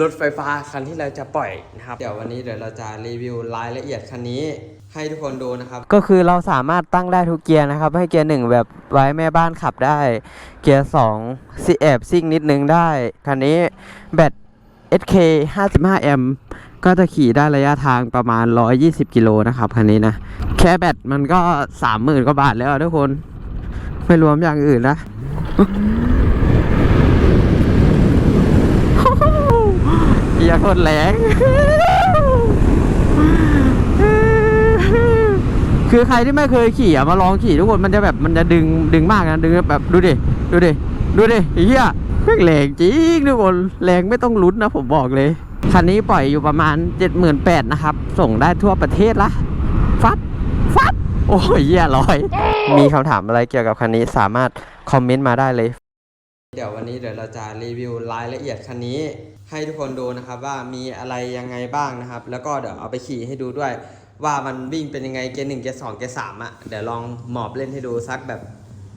รถไฟฟ้าคันที่เราจะปล่อยนะครับ เดี๋ยววันนี้เดี๋ยวเราจะรีวิวรายละเอียดคันนี้ให้ทุกคนดูนะครับ ก็คือเราสามารถตั้งได้ทุกเกียร์นะครับ ให้เกียร์หนึ่งแบบไว้แม่บ้านขับได้ เกียร์สองซีแอบซิ่งนิดนึงได้ คันนี้แบต SK 55 แอมป์ก็จะขี่ได้ระยะทางประมาณ 120 กิโลนะครับคันนี้นะ แค่แบตมันก็ 30,000 กว่าบาทแล้วอะทุกคน ไม่รวมอย่างอื่นนะ เกี ยโคตรแรงคือใครที่ไม่เคยขี่อะมาลองขี่ทุกคนมันจะแบบมันจะดึงดึงมากนะดึงแบบดูดิดูดิดูดิเหี้ยแม่งแรงจริงทุกคนแรงไม่ต้องลุ้นนะผมบอกเลยคันนี้ปล่อยอยู่ประมาณ 78,000นะครับ ส่งได้ทั่วประเทศละฟับฟับโอ้ยเหี้ยร้อย มีคำถามอะไรเกี่ยวกับคันนี้สามารถคอมเมนต์มาได้เลย เดี๋ยววันนี้เดี๋ยวเราจะรีวิวรายละเอียดคันนี้ ให้ทุกคนดูนะครับว่ามีอะไรยังไงบ้างนะครับ แล้วก็เดี๋ยวเอาไปขี่ให้ดูด้วย ว่ามันวิ่งเป็นยังไงเกียร์หนึ่งเกียร์สองเกียร์สามอะเดี๋ยวลองหมอบเล่นให้ดูสักแบบ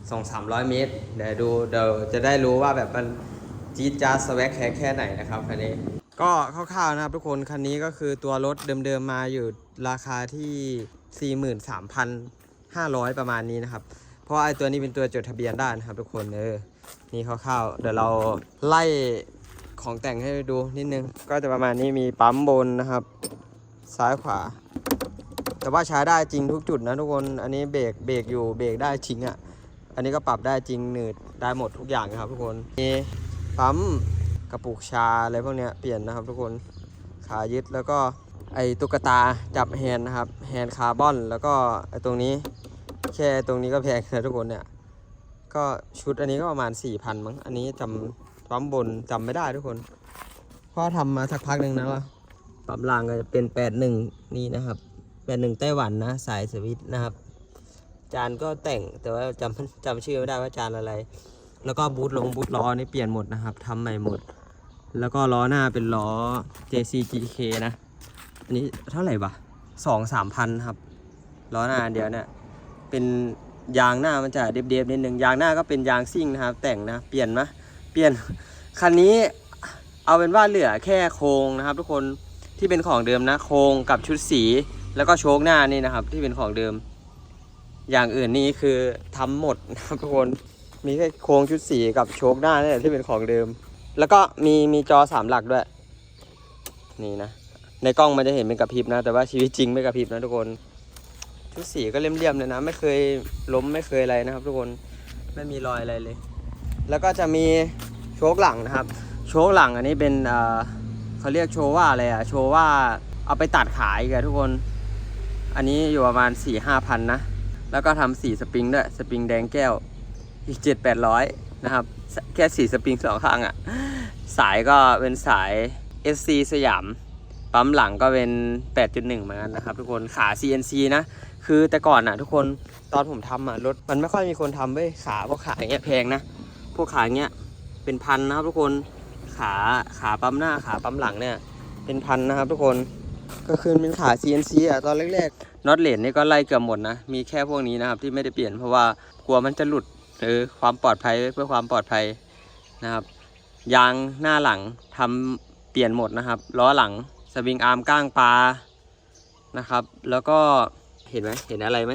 สองสามร้อยเมตรเดี๋ยวดูเดี๋ยวจะได้รู้ว่าแบบมันจี๊ดจ๊าสแวกแค่แค่ไหนนะครับคันนี้ ก็คร่าวๆนะครับทุกคนคันนี้ก็คือตัวรถเดิมๆมาอยู่ราคาที่ 43,500 ประมาณนี้นะครับ เพราะไอ้ตัวนี้เป็นตัวจดทะเบียนได้นะครับทุกคนเออ นี่คร่าวๆเดี๋ยวเราไล่ของแต่งให้ดูนิดนึง ก็จะประมาณนี้มีปั๊มบนนะครับ ซ้ายขวา แต่ว่าใช้ได้จริงทุกจุดนะทุกคนอันนี้เบรกเบรกอยู่เบรกได้จริงอะ่ะอันนี้ก็ปรับได้จริงหนืดได้หมดทุกอย่างนะครับ ทุกคนมีปั๊มกระปุกชาอะไรพวกเนี้ยเปลี่ยนนะครับ ทุกคนขายึดแล้วก็ไอตุ๊กตาจับแฮนนะครับแฮนคาร์บอน แล้วก็ไอตรงนี้แค่ตรงนี้ก็แพงนะทุกคนเนี่ย ก็ชุดอันนี้ก็ประมาณ4,000มั้ง อันนี้จำปั๊มบนจำไม่ได้ทุกคนเพราะทำมาสักพักหนึ่งนะว่าปั๊มล่างก็จะเป็น81นี่นะครับ81ไต้หวันนะ สายสวิตนะครับ จานก็แต่งแต่ว่าจำจำชื่อไม่ได้ว่าจานอะไร แล้วก็บูทลงบูทล้อนี่เปลี่ยนหมดนะครับทำใหม่หมด แล้วก็ล้อหน้าเป็นล้อ JCGK นะ อันนี้เท่าไหร่วะสองสามพันครับล้อหน้าเดียวเนี่ยเป็น ยางหน้ามันจะเดฟๆนิดนึงยางหน้าก็เป็นยางซิ่งนะครับ แต่งนะเปลี่ยนมะเปลี่ยนคันนี้เอาเป็นว่าเหลือแค่โครงนะครับ ทุกคนที่เป็นของเดิมนะโครงกับชุดสี แล้วก็โชคหน้านี่นะครับ ที่เป็นของเดิม อย่างอื่นนี่คือทำหมดนะครับทุกคนมีแค่โครงชุดสีกับโชคหน้านี่แหละที่เป็นของเดิม แล้วก็มีมีจอสามหลักด้วย นี่นะ ในกล้องมันจะเห็นเป็นกระพริบนะ แต่ว่าชีวิตจริงไม่กระพริบนะทุกคน ชุดสีก็เลี่ยมๆเลยนะ ไม่เคยล้มไม่เคยอะไรนะครับ ทุกคนไม่มีรอยอะไรเลย แล้วก็จะมีโชคหลังนะครับ โชคหลังอันนี้เป็นเขาเรียกโชว่าอะไรอะโชว่าเอาไปตัดขายกันทุกคน อันนี้อยู่ประมาณ4ี่ห้าพันนะ แล้วก็ทำสีสปริงด้วยสปริงแดงแก้วอีกเจ็ดแปดร้อยนะครับ แค่สีสปริงสองข้างอะ่ะสายก็เป็นสาย SC สยาม ปั๊มหลังก็เป็น 8.1เหมือนกันนะครับทุกคนขา CNC นะ คือแต่ก่อนอะ ทุกคนตอนผมทำอะรถมันไม่ค่อยมีคนทำเว้ยขาพวกขาอย่างเงี้ยแพงนะพวกขายเงี้ยเป็นพันนะครับ ทุกคนขาขาปั๊มหน้าขาปั๊มหลังเนี่ย เป็นพันนะครับ ทุกคนก็คือเป็นขา CNC อะตอนแรกๆน็อตเลนนี่ก็ไล่เกือบหมดนะมีแค่พวกนี้นะครับที่ไม่ได้เปลี่ยนเพราะว่ากลัวมันจะหลุดเออความปลอดภัยเพื่อความปลอดภัยนะครับยางหน้าหลังทำเปลี่ยนหมดนะครับล้อหลังสวิงอาร์มก้างปลานะครับ แล้วก็ เห็นไหมเห็นอะไรไหม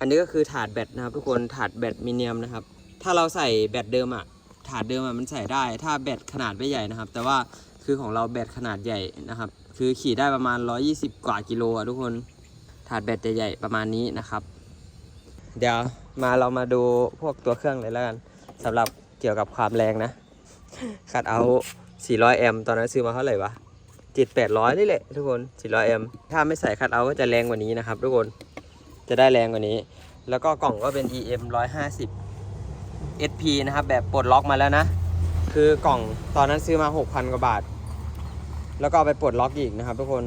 อันนี้ก็คือถาดแบตนะครับ ทุกคนถาดแบตมิเนียมนะครับ ถ้าเราใส่แบตเดิมอะถาดเดิมอะมันใส่ได้ ถ้าแบตขนาดไม่ใหญ่นะครับ แต่ว่าคือของเราแบตขนาดใหญ่นะครับ คือขี่ได้ประมาณ 120 กว่ากิโลอะทุกคนถาดแบตใหญ่ๆประมาณนี้นะครับ เดี๋ยวมาเรามาดูพวกตัวเครื่องเลยแล้วกันสำหรับเกี่ยวกับความแรงนะคัดเอา 400 แอมป์ตอนนั้นซื้อมาเท่าไหร่วะ 7 800นี่แหละทุกคน400แอมถ้าไม่ใส่คัดเอาก็จะแรงกว่านี้นะครับ ทุกคนจะได้แรงกว่านี้ แล้วก็กล่องก็เป็น EM 150 SP นะครับ แบบปลดล็อกมาแล้วนะ คือกล่องตอนนั้นซื้อมา 6,000 กว่าบาท แล้วก็เอาไปปลดล็อกอีกนะครับ ทุกคน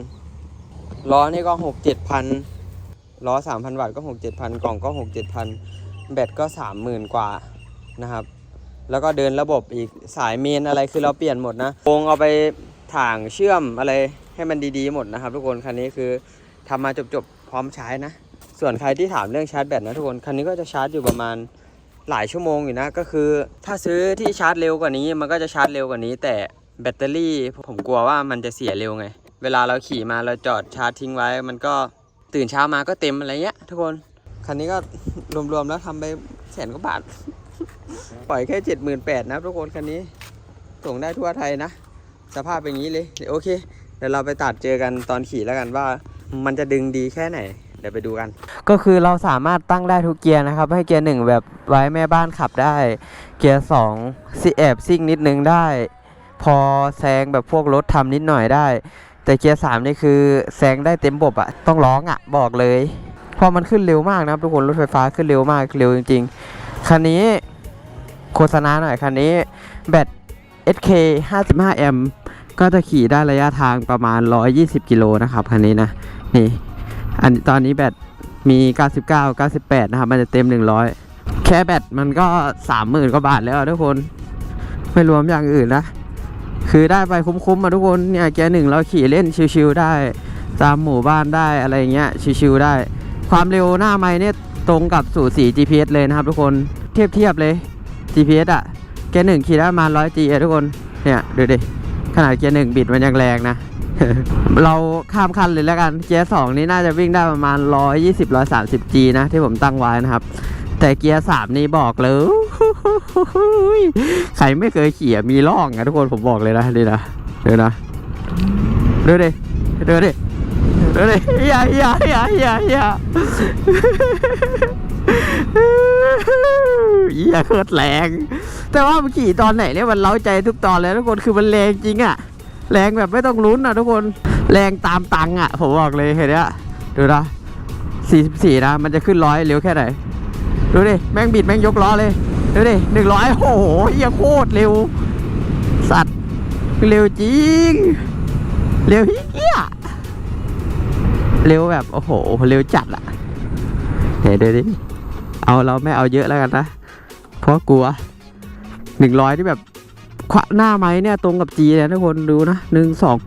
ล้อนี่ก็ 6 7,000ล้อ 3,000วัตต์ก็ 6 7,000 กล่องก็ 6 7,000 แบตก็ 30,000 กว่านะครับ แล้วก็เดินระบบอีกสายเมนอะไรคือเราเปลี่ยนหมดนะโครงเอาไป ถ่างเชื่อมอะไรให้มันดีๆหมดนะครับ ทุกคนคันนี้คือทำมาจบๆพร้อมใช้นะ ส่วนใครที่ถามเรื่องชาร์จแบตนะทุกคนคันนี้ก็จะชาร์จอยู่ประมาณหลายชั่วโมงอยู่นะก็คือ ถ้าซื้อที่ชาร์จเร็วกว่านี้ มันก็จะชาร์จเร็วกว่านี้ แต่แบตเตอรี่ผมกลัวว่ามันจะเสียเร็วไง เวลาเราขี่มาเราจอดชาร์จทิ้งไว้ มันก็ตื่นเช้ามาก็เต็มอะไรเงี้ยทุกคนคันนี้ก็รวมๆแล้วทำไปแสนกว่าบาทปล่อยแค่เจ็ดหมื่นแปดนะทุกคนคันนี้ส่งได้ทั่วไทยนะ สภาพเป็นอย่างนี้เลยโอเค เดี๋ยวเราไปตัดเจอกันตอนขี่แล้วกันว่า มันจะดึงดีแค่ไหน เดี๋ยวไปดูกัน ก็คือเราสามารถตั้งได้ทุกเกียร์นะครับ ให้เกียร์หนึ่งแบบไว้แม่บ้านขับได้ เกียร์สองซิแอบซิ่งนิดนึงได้ พอแซงแบบพวกรถทำนิดหน่อยได้ แต่เกียร์สามนี่คือแซงได้เต็มบบอะต้องร้องอะบอกเลยเพราะมันขึ้นเร็วมากนะครับทุกคนรถไฟฟ้าขึ้นเร็วมากเร็วจริง ๆคันนี้โฆษณาหน่อยคันนี้แบต SK 55แอมก็จะขี่ได้ระยะทางประมาณ 120 กิโลนะครับคันนี้นะนี่อันตอนนี้แบตมี 99 98 นะครับ มันจะเต็ม 100 แค่แบตมันก็ 30,000 กว่าบาทแล้วทุกคน ไม่รวมอย่างอื่นนะ คือได้ไปคุ้มๆมาทุกคนเนี่ยแกหนึ่งเราขี่เล่นชิวๆได้ ตามหมู่บ้านได้อะไรเงี้ยชิวๆได้ ความเร็วหน้าไม้เนี่ยตรงกับสู่สี GPS เลยนะครับทุกคนเทียบเทียบเลย GPS อะ แกยร์หนึ่งขี่ได้ประมาณ100 G อะทุกคนเนี่ยดูดิขนาดเกียร์หนึ่งบิดมันยังแรงนะ เราข้ามคันเลยแล้วกันเกียร์สองนี่น่าจะวิ่งได้ประมาณ120 130 G นะที่ผมตั้งไว้นะครับ แต่เกียร์สามนี่บอกเลยใครไม่เคยขี่มีร่องอะทุกคนผมบอกเลยนะนี่นะเดี๋ยวนะดูดิดูดิดูดิอย่าอย่าอย่าอย่าอย่า อย่าโคตรแรง แต่ว่ามันขี่ตอนไหนเนี่ยมันเล้าใจทุกตอนเลยทุกคนคือมันแรงจริงอะแรงแบบไม่ต้องลุ้นอะทุกคนแรงตามตังอะผมบอกเลยเห็นเนี้ยดูนะ44นะมันจะขึ้นร้อยเร็วแค่ไหนดูดิแม่งบิดแม่งยกล้อเลยดูดิหนึ่งร้อยโอ้โหเฮียโคตรเร็ว สัตว์เร็วจริง เร็วเฮี้ยเร็วแบบโอ้โหเร็วจัดอะเฮ้ยเดี๋ยวดิ เอาเราไม่เอาเยอะแล้วกันนะ เพราะกลัวหนึ่งร้อยที่แบบขวะหน้าไม้เนี่ยตรงกับจีเลยทุกคนดูนะหนึ่งสอง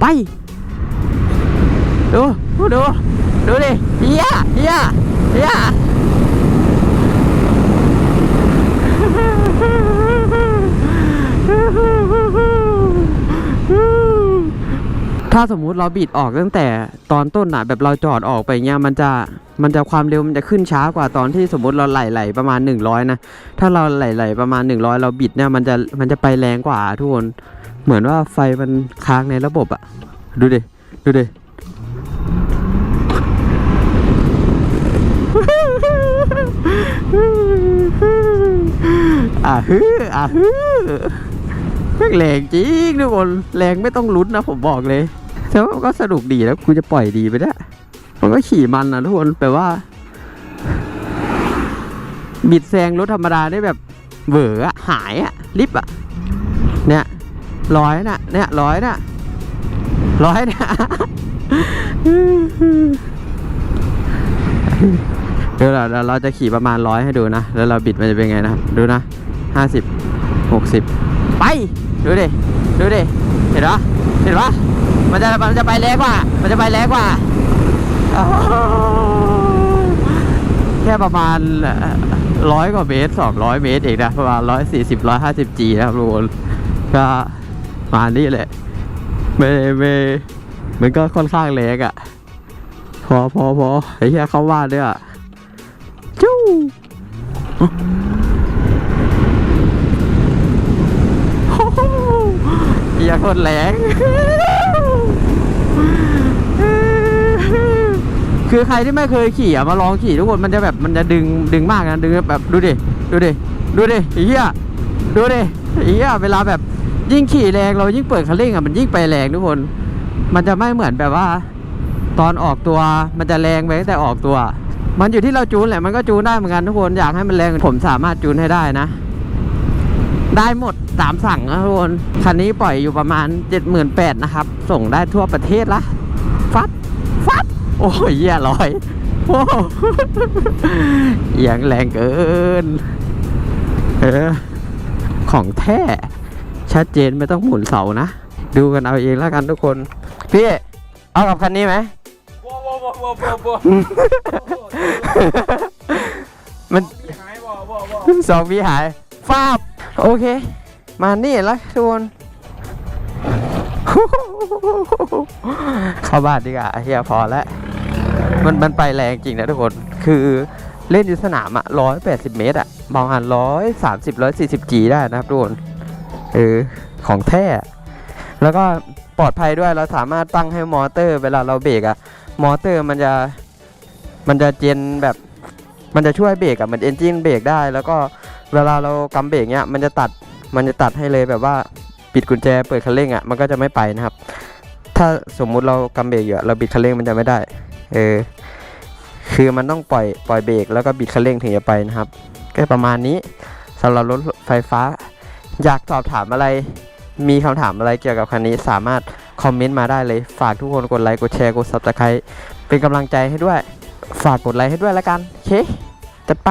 ไป ดู ดู ดูดิเฮียเฮียเฮีย ถ้าสมมุติเราบิดออกตั้งแต่ตอนต้นนะแบบเราจอดออกไปเงี้ยมันจะมันจะความเร็วมันจะขึ้นช้ากว่าตอนที่สมมติเราไหลๆประมาณ 100 นะ ถ้าเราไหลๆประมาณ 100 เราบิดเนี่ยมันจะมันจะไปแรงกว่าทุกคน เหมือนว่าไฟมันค้างในระบบอะดูดิ ดูดิ อ่าฮืออ่าฮือแรงจริงทุกคน แรงไม่ต้องลุ้นนะผมบอกเลย แต่ว่าก็สนุกดีแล้วกูจะปล่อยดีไปได้มันก็ขี่มันนะทุกคนแปลว่า บิดแซงรถธรรมดาได้แบบเหวออะหายอะลิบอะเนี่ยร้อยน่ะ เนี่ยร้อยน่ะร้อยนี่ยเดี๋ยวเราเราจะขี่ประมาณร้อยให้ดูนะ แล้วเราบิดมันจะเป็นไงนะดูนะห้าสิบหกสิบไป ดูดิ ดูดิ เห็นปะเห็นปะ มันจะมันจะไปแรงกว่า มันจะไปแรงกว่า แค่ประมาณร้อยกว่าเมตรสองร้อยเมตรเองนะประมาณร้อยสี่สิบร้อยห้าสิบจีนะครับทุกคนก็ประมาณนี้แหละไม่ไม่มันก็ค่อนข้างแรงอะ่ะ พอพอพอไอ้เหี้ยเข้าบ้านด้วยอะจู้อย่าคนแรง คือใครที่ไม่เคยขี่อะมาลองขี่ทุกคนมันจะแบบมันจะดึงดึงมากนะดึงแบบดูดิดูดิดูดิอ้เหี้ยดูดิอ้เหี้ยเวลาแบบยิ่งขี่แรงเรายิ่งเปิดคันเร่งอะมันยิ่งไปแรงทุกคน มันจะไม่เหมือนแบบว่า ตอนออกตัวมันจะแรงไปตั้งแต่ออกตัว มันอยู่ที่เราจูนแหละมันก็จูนได้เหมือนกันทุกคนอยากให้มันแรงผมสามารถจูนให้ได้นะ ได้หมดตามสั่งนะทุกคนคันนี้ปล่อยอยู่ประมาณ 78,000นะครับ ส่งได้ทั่วประเทศละ ฟัด ฟัด โอ้ยเหี้ยร้อยโอ้โหเอียงแรงเกิน เออ ของแท้ ชัดเจนไม่ต้องหมุนเสานะ ดูกันเอาเองแล้วกันทุกคน พี่ เอากับคันนี้ไหมว้าวว้าวว้าวว้าวว้าวมันสองวิหายฟาบ โอเค มานี่แล้วทุกคนเข้าบ้านดีกว่าเฮียพอแล้วมันมันไปแรงจริงนะทุกคน คือเล่นอยู่สนามอะร้อยแปดสิบเมตรอะบางอันร้อยสามสิบร้อยสี่สิบจีได้นะครับทุกคนเออของแท้ แล้วก็ปลอดภัยด้วยเราสามารถตั้งให้มอเตอร์ เวลาเราเบรกอะมอเตอร์มันจะมันจะเจนแบบ มันจะช่วยเบรกอะเหมือนเอนจินเบรกได้ แล้วก็ เวลาเรากำเบรกเนี้ยมันจะตัดมันจะตัดให้เลยแบบว่าปิดกุญแจเปิดคันเร่งอะมันก็จะไม่ไปนะครับ ถ้าสมมุติเรากำเบรกอยู่อะเราบิดคันเร่งมันจะไม่ได้เออคือมันต้องปล่อยปล่อยเบรกแล้วก็บิดคันเร่งถึงจะไปนะครับก็ประมาณนี้สำหรับรถไฟฟ้า อยากสอบถามอะไร มีคำถามอะไรเกี่ยวกับคันนี้สามารถคอมเมนต์มาได้เลย ฝากทุกคนกดไลค์กดแชร์กด subscribe เป็นกำลังใจให้ด้วย ฝากกดไลค์ให้ด้วยแล้วกันโอเคจะไป